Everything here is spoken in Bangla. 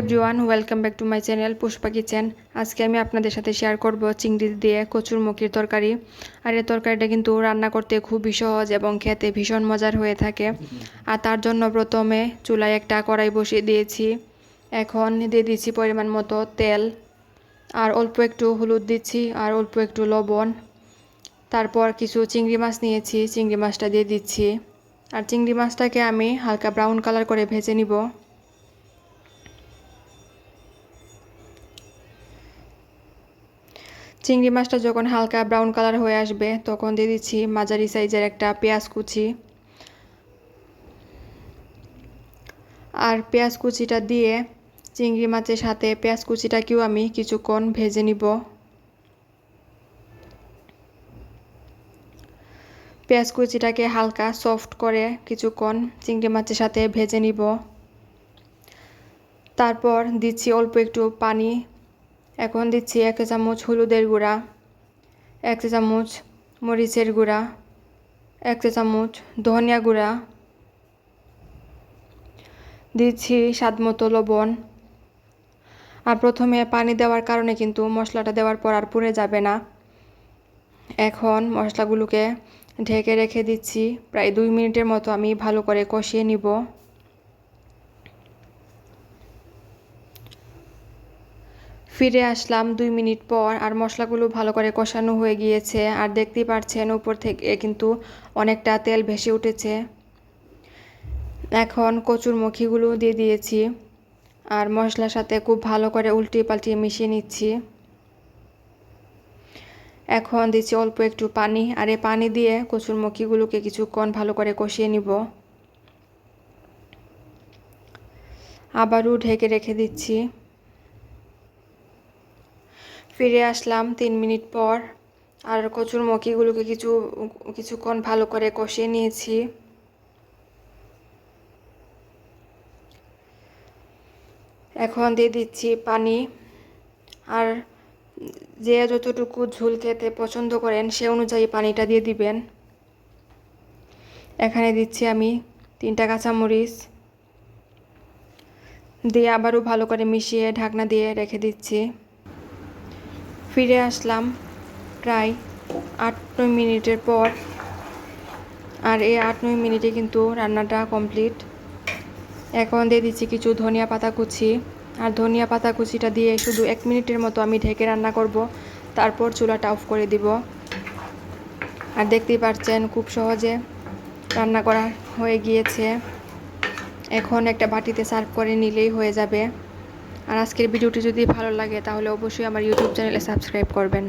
Everyone welcome back to my channel Pushpa kitchen আজকে আমি আপনাদের সাথে শেয়ার করব চিংড়ি দিয়ে কচুর মুখির তরকারি। আর এই তরকারিটা কিন্তু রান্না করতে খুবই সহজ এবং খেতে ভীষণ মজার হয়ে থাকে। আর তার জন্য প্রথমে চুলায় একটা কড়াই বসিয়ে দিয়েছি। এখন দিয়ে দিচ্ছি পরিমাণ মতো তেল। আর অল্প একটু হলুদ দিচ্ছি আর অল্প একটু লবণ। তারপর কিছু চিংড়ি মাছ নিয়েছি, চিংড়ি মাছটা দিয়ে দিচ্ছি। আর চিংড়ি মাছটাকে আমি হালকা ব্রাউন কালার করে ভেজে নিব। চিংড়ি মাছটা যখন হালকা ব্রাউন কালার হয়ে আসবে, তখন দিয়ে দিচ্ছি মাঝারি সাইজের একটা পেঁয়াজ কুচি। আর পেঁয়াজ কুচিটা দিয়ে চিংড়ি মাছের সাথে পেঁয়াজ কুচিটাকেও আমি কিছুক্ষণ ভেজে নিব। পেঁয়াজ কুচিটাকে হালকা সফট করে কিছুক্ষণ চিংড়ি মাছের সাথে ভেজে নিব। তারপর দিচ্ছি অল্প একটু পানি এখন দিচ্ছি এক চামচ হলুদের গুঁড়া, এক চামচ মরিচের গুঁড়া, এক চামচ ধনিয়া গুঁড়া, দিচ্ছি স্বাদ মতো লবণ। আর প্রথমে পানি দেওয়ার কারণে কিন্তু মশলাটা দেওয়ার পর আর পুড়ে যাবে না। এখন মশলাগুলোকে ঢেকে রেখে দিচ্ছি, প্রায় দুই মিনিটের মতো আমি ভালো করে কষিয়ে নিব। ফিরে আসলাম দুই মিনিট পর আর মশলাগুলো ভালো করে কষানো হয়ে গিয়েছে আর দেখতেই পাচ্ছেন উপর থেকে কিন্তু অনেকটা তেল ভেসে উঠেছে। এখন কচুর মুখিগুলো দিয়ে দিয়েছি আর মশলার সাথে খুব ভালো করে উল্টিয়ে পাল্টিয়ে মিশিয়ে নিচ্ছি। এখন দিচ্ছি অল্প একটু পানি আর এই পানি দিয়ে কচুর মুখিগুলোকে কিছুক্ষণ ভালো করে কষিয়ে নিব। আবারও ঢেকে রেখে দিচ্ছি। ফিরে আসলাম তিন মিনিট পর। আর কচুর মকিগুলোকে কিছু, কিছুক্ষণ ভালো করে কষিয়ে নিয়েছি। এখন দিয়ে দিচ্ছি পানি। আর যে যতটুকু ঝুল খেতে পছন্দ করেন, সে অনুযায়ী পানিটা দিয়ে দিবেন। এখানে দিচ্ছি আমি তিনটা কাঁচামরিচ। দিয়ে আবারও ভালো করে মিশিয়ে ঢাকনা দিয়ে রেখে দিচ্ছি। ফিরে আসলাম প্রায় আট নয় মিনিটের পর। আর এই আট নয় মিনিটে কিন্তু রান্নাটা কমপ্লিট। এখন দিয়ে দিচ্ছি কিছু ধনিয়া পাতা কুচি। আর ধনিয়া পাতা কুচিটা দিয়ে শুধু এক মিনিটের মতো আমি ঢেকে রান্না করব। তারপর চুলাটা অফ করে দিব। আর দেখতেই পাচ্ছেন খুব সহজে রান্না করা হয়ে গিয়েছে। এখন একটা বাটিতে সার্ভ করে নিলেই হয়ে যাবে। আর আজকের ভিডিওটি যদি ভালো লাগে তাহলে অবশ্যই আমার ইউটিউব চ্যানেলে সাবস্ক্রাইব করবেন।